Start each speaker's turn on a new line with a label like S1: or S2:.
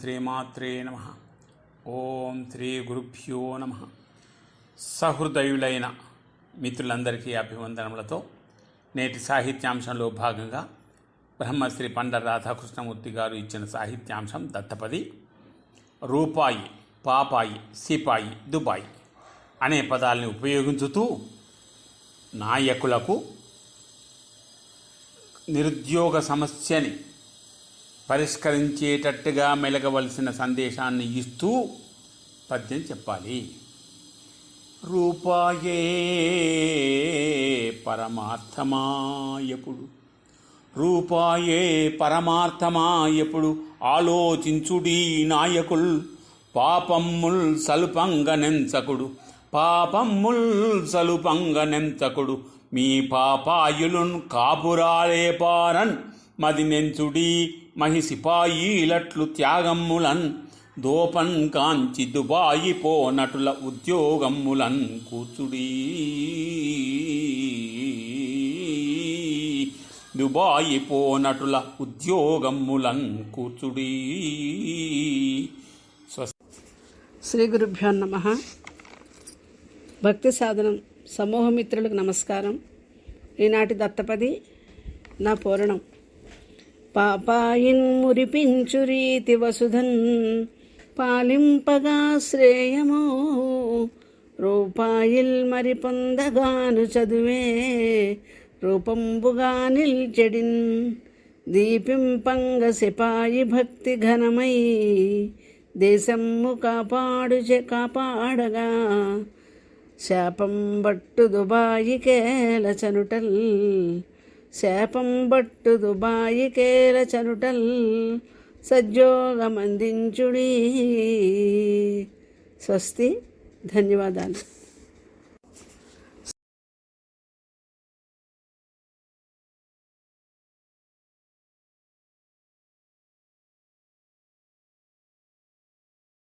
S1: శ్రీమాత్రే నమ. ఓం శ్రీ గురుభ్యో నమ. సహృదయులైన మిత్రులందరికీ అభివందనములతో నేటి సాహిత్యాంశంలో భాగంగా బ్రహ్మశ్రీ పండ రాధాకృష్ణమూర్తి గారు ఇచ్చిన సాహిత్యాంశం దత్తపది రూపాయి పాపాయి సిపాయి దుబాయి అనే పదాలని ఉపయోగించుతూ నాయకులకు నిరుద్యోగ సమస్యని పరిష్కరించేటట్టుగా మెలగవలసిన సందేశాన్ని ఇస్తూ పద్యం చెప్పాలి. రూపాయే పరమార్థమా ఎప్పుడు రూపాయే పరమార్థమా ఎప్పుడు ఆలోచించుడీ నాయకుల్. పాపమ్ముల్ సల్పంగనెంచకుడు పాపమ్ముల్ సలుపంగనెంచకుడు మీ పాపాయులున్ కాపురాలే పారన్. మది నెంచుడి మహిసిపాయిలట్లు త్యాగమ్ములన్ దోపన్ కాంచి దుబాయి పోనటుల ఉద్యోగమ్ములన్ కూచుడి. దుబాయి పోనటుల ఉద్యోగమ్ములన్ కూచుడి.
S2: శ్రీ గురుభ్యో నమ. భక్తి సాధనం సమూహమిత్రులకు నమస్కారం. ఈనాటి దత్తపది నా పూరణం. పాపాయిన్ మురిపించు రీతి వసుధన్ పాలింపగా శ్రేయమో రూపాయిల్ మరి పొందగాను చదువే రూపంబుగా నిల్చెడిన్ దీపింపంగ సిపాయి భక్తి ఘనమై దేశమ్ము కాపాడుచె కాపాడగా శాపం బట్టు దుబాయి కేల చనుటల్. శాపం బట్టు దుబాయి కేల చనుటల్. సజ్జోగమందించుడి. స్వస్తి. ధన్యవాదాలు.